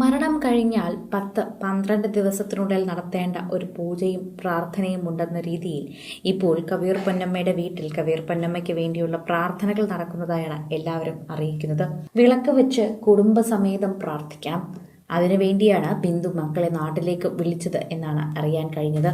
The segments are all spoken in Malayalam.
മരണം കഴിഞ്ഞാൽ പത്ത് പന്ത്രണ്ട് ദിവസത്തിനുള്ളിൽ നടത്തേണ്ട ഒരു പൂജയും പ്രാർത്ഥനയും ഉണ്ടെന്ന രീതിയിൽ ഇപ്പോൾ കബീർ പൊന്നമ്മയുടെ വീട്ടിൽ കബീർ പൊന്നമ്മയ്ക്ക് വേണ്ടിയുള്ള പ്രാർത്ഥനകൾ നടക്കുന്നതായാണ് എല്ലാവരും അറിയിക്കുന്നത്. വിളക്ക് വെച്ച് കുടുംബസമേതം പ്രാർത്ഥിക്കാം. അതിനുവേണ്ടിയാണ് ബിന്ദു മക്കളെ നാട്ടിലേക്ക് വിളിച്ചത് എന്നാണ് അറിയാൻ കഴിഞ്ഞത്.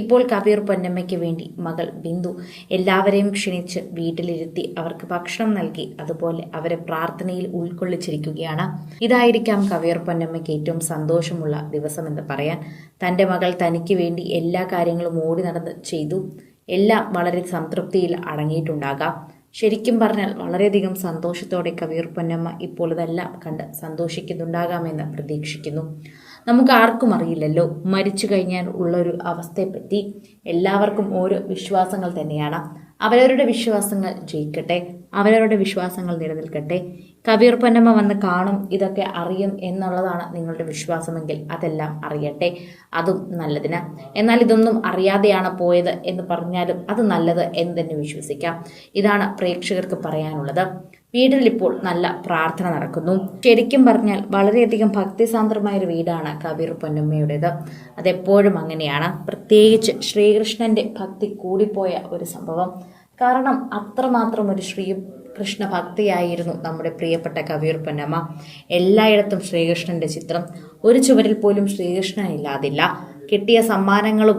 ഇപ്പോൾ കബീർ പൊന്നമ്മയ്ക്ക് വേണ്ടി മകൾ ബിന്ദു എല്ലാവരെയും ക്ഷണിച്ച് വീട്ടിലിരുത്തി അവർക്ക് ഭക്ഷണം നൽകി അതുപോലെ അവരെ പ്രാർത്ഥനയിൽ ഉൾക്കൊള്ളിച്ചിരിക്കുകയാണ്. ഇതായിരിക്കാം കബീർ പൊന്നമ്മയ്ക്ക് ഏറ്റവും സന്തോഷമുള്ള ദിവസം എന്ന് പറയാൻ. തന്റെ മകൾ തനിക്ക് വേണ്ടി എല്ലാ കാര്യങ്ങളും ഓടി നടന്ന് ചെയ്തു. എല്ലാം വളരെ സംതൃപ്തിയിൽ അടങ്ങിയിട്ടുണ്ടാകാം. ശരിക്കും പറഞ്ഞാൽ വളരെയധികം സന്തോഷത്തോടെ കവിയൂർ പൊന്നമ്മ ഇപ്പോൾ ഇതെല്ലാം കണ്ട് സന്തോഷിക്കുന്നുണ്ടാകാമെന്ന് പ്രതീക്ഷിക്കുന്നു. നമുക്ക് ആർക്കും അറിയില്ലല്ലോ. മരിച്ചു കഴിഞ്ഞാൽ ഉള്ളൊരു അവസ്ഥയെപ്പറ്റി എല്ലാവർക്കും ഓരോ വിശ്വാസങ്ങൾ തന്നെയാണ്. അവരവരുടെ വിശ്വാസങ്ങൾ ജയിക്കട്ടെ. അവരവരുടെ വിശ്വാസങ്ങൾ നിലനിൽക്കട്ടെ. കബീർ പൊന്നമ്മ വന്ന് കാണും ഇതൊക്കെ അറിയും എന്നുള്ളതാണ് നിങ്ങളുടെ വിശ്വാസമെങ്കിൽ അതെല്ലാം അറിയട്ടെ. അതും നല്ലതിന്. എന്നാൽ ഇതൊന്നും അറിയാതെയാണ് പോയത് എന്ന് പറഞ്ഞാലും അത് നല്ലത് എന്ന് തന്നെ വിശ്വസിക്കാം. ഇതാണ് പ്രേക്ഷകർക്ക് പറയാനുള്ളത്. വീട്ടിൽ ഇപ്പോൾ നല്ല പ്രാർത്ഥന നടക്കുന്നു. ശരിക്കും പറഞ്ഞാൽ വളരെയധികം ഭക്തിസാന്ദ്രമായ ഒരു വീടാണ് കബീർ പൊന്നമ്മയുടേത്. അതെപ്പോഴും അങ്ങനെയാണ്. പ്രത്യേകിച്ച് ശ്രീകൃഷ്ണന്റെ ഭക്തി കൂടിപ്പോയ ഒരു സംഭവം. കാരണം അത്രമാത്രം ഒരു ശ്രീ കൃഷ്ണ ഭക്തിയായിരുന്നു നമ്മുടെ പ്രിയപ്പെട്ട കബീർ പൊന്നമ്മ. എല്ലായിടത്തും ശ്രീകൃഷ്ണന്റെ ചിത്രം. ഒരു ചുവരിൽ പോലും ശ്രീകൃഷ്ണൻ ഇല്ലാതില്ല. കിട്ടിയ സമ്മാനങ്ങളും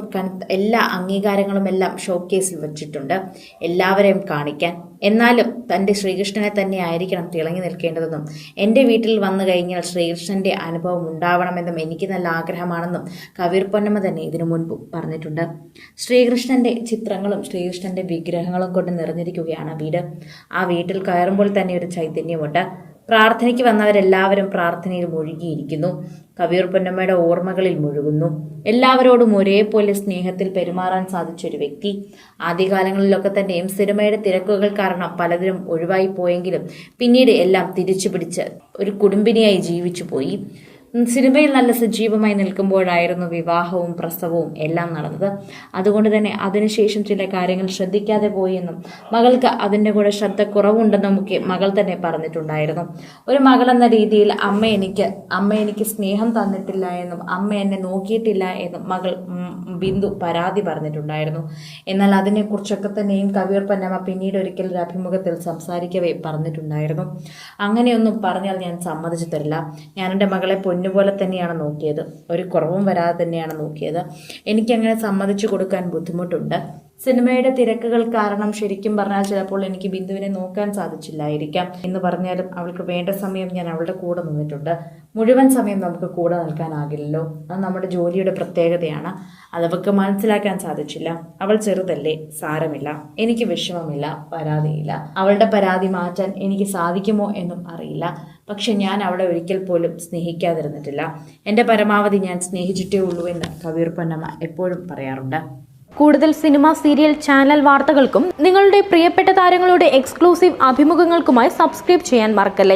എല്ലാ അംഗീകാരങ്ങളും എല്ലാം ഷോക്കേസിൽ വെച്ചിട്ടുണ്ട്. എല്ലാവരെയും കാണിക്കാൻ. എന്നാലും തന്റെ ശ്രീകൃഷ്ണനെ തന്നെ ആയിരിക്കണം തിളങ്ങി നിൽക്കേണ്ടതെന്നും എന്റെ വീട്ടിൽ വന്നു കഴിഞ്ഞാൽ ശ്രീകൃഷ്ണന്റെ അനുഭവം ഉണ്ടാവണമെന്നും എനിക്ക് നല്ല ആഗ്രഹമാണെന്നും കവീർ പൊന്നമ്മ തന്നെ ഇതിനു മുൻപ് പറഞ്ഞിട്ടുണ്ട്. ശ്രീകൃഷ്ണന്റെ ചിത്രങ്ങളും ശ്രീകൃഷ്ണന്റെ വിഗ്രഹങ്ങളും കൊണ്ട് നിറഞ്ഞിരിക്കുകയാണ് വീട്. ആ വീട്ടിൽ കയറുമ്പോൾ തന്നെ ഒരു ചൈതന്യമുണ്ട്. പ്രാർത്ഥനയ്ക്ക് വന്നവരെല്ലാവരും പ്രാർത്ഥനയിൽ മുഴുകിയിരിക്കുന്നു. കവിയൂർ പൊന്നമ്മയുടെ ഓർമ്മകളിൽ മുഴുകുന്നു. എല്ലാവരോടും ഒരേപോലെ സ്നേഹത്തിൽ പെരുമാറാൻ സാധിച്ച ഒരു വ്യക്തി. ആദ്യകാലങ്ങളിലൊക്കെ തന്നെയും സിനിമയുടെ തിരക്കുകൾ കാരണം പലതിലും ഒഴിവായി പോയെങ്കിലും പിന്നീട് എല്ലാം തിരിച്ചു പിടിച്ച് ഒരു കുടുംബിനിയായി ജീവിച്ചു പോയി സിനിമയിൽ നല്ല സജീവമായി നിൽക്കുമ്പോഴായിരുന്നു വിവാഹവും പ്രസവവും എല്ലാം നടന്നത്. അതുകൊണ്ട് തന്നെ അതിനുശേഷം ചില കാര്യങ്ങൾ ശ്രദ്ധിക്കാതെ പോയെന്നും മകൾക്ക് അതിന്റെ കൂടെ ശ്രദ്ധ കുറവുണ്ടെന്നും ഒക്കെ മകൾ തന്നെ പറഞ്ഞിട്ടുണ്ടായിരുന്നു. ഒരു മകൾ എന്ന രീതിയിൽ അമ്മ എനിക്ക് അമ്മ എനിക്ക് സ്നേഹം തന്നിട്ടില്ല എന്നും അമ്മ എന്നെ നോക്കിയിട്ടില്ല എന്നും മകൾ ബിന്ദു പരാതി പറഞ്ഞിട്ടുണ്ടായിരുന്നു. എന്നാൽ അതിനെക്കുറിച്ചൊക്കെ തന്നെയും കവിയർ പന്നമ്മ പിന്നീട് ഒരിക്കൽ ഒരു അഭിമുഖത്തിൽ സംസാരിക്കവേ പറഞ്ഞിട്ടുണ്ടായിരുന്നു. അങ്ങനെയൊന്നും പറഞ്ഞാൽ ഞാൻ സമ്മതിച്ചു തരില്ല ഞാൻ എന്റെ മകളെ പൊന്നുപോലെ തന്നെയാണ് നോക്കിയത്. ഒരു കുറവും വരാതെ തന്നെയാണ് നോക്കിയത്. എനിക്കങ്ങനെ സമ്മതിച്ചു കൊടുക്കാൻ ബുദ്ധിമുട്ടുണ്ട്. സിനിമയുടെ തിരക്കുകൾ കാരണം ശരിക്കും പറഞ്ഞാൽ ചിലപ്പോൾ എനിക്ക് ബിന്ദുവിനെ നോക്കാൻ സാധിച്ചില്ലായിരിക്കാം എന്ന് പറഞ്ഞാലും അവൾക്ക് വേണ്ട സമയം ഞാൻ അവളുടെ കൂടെ നിന്നിട്ടുണ്ട്. മുഴുവൻ സമയം നമുക്ക് കൂടെ നിൽക്കാനാകില്ലല്ലോ. അത് നമ്മുടെ ജോലിയുടെ പ്രത്യേകതയാണ്. അതവൾക്ക് മനസ്സിലാക്കാൻ സാധിച്ചില്ല. അവൾ ചെറുതല്ലേ സാരമില്ല. എനിക്ക് വിഷമമില്ല പരാതിയില്ല. അവളുടെ പരാതി മാറ്റാൻ എനിക്ക് സാധിക്കുമോ എന്നും അറിയില്ല. പക്ഷെ ഞാൻ അവളെ ഒരിക്കൽ പോലും സ്നേഹിക്കാതിരുന്നിട്ടില്ല. എന്റെ പരമാവധി ഞാൻ സ്നേഹിച്ചിട്ടേ ഉള്ളൂ എന്ന് കവീർ പൊന്നമ്മ എപ്പോഴും പറയാറുണ്ട്. കൂടുതൽ സിനിമ സീരിയൽ ചാനൽ വാർത്തകൾക്കും നിങ്ങളുടെ പ്രിയപ്പെട്ട താരങ്ങളുടെ എക്സ്ക്ലൂസീവ് അഭിമുഖങ്ങൾക്കുമായി സബ്സ്ക്രൈബ് ചെയ്യാൻ മറക്കല്ലേ?